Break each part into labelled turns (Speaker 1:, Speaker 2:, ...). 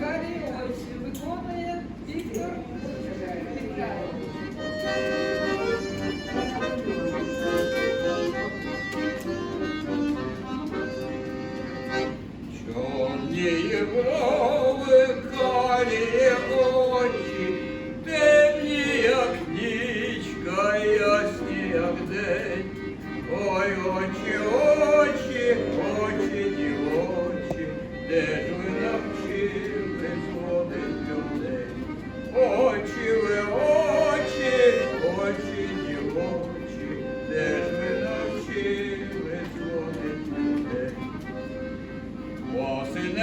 Speaker 1: Макарій виконує Віктор Вікарій.
Speaker 2: Ой, очі,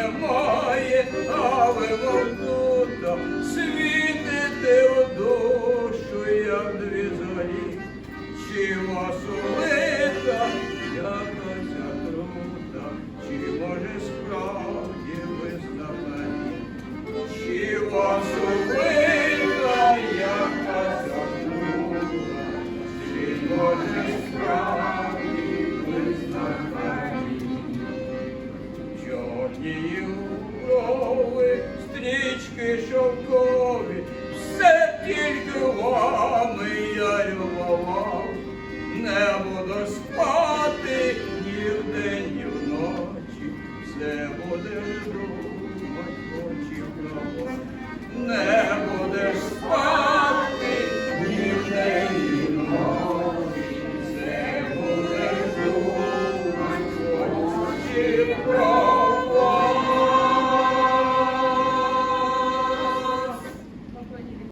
Speaker 2: немає, але волкута світити у душу, як дві зорі, чи вас не будеш думать, очі кого, не будеш спати, ні в не будеш думать, очі.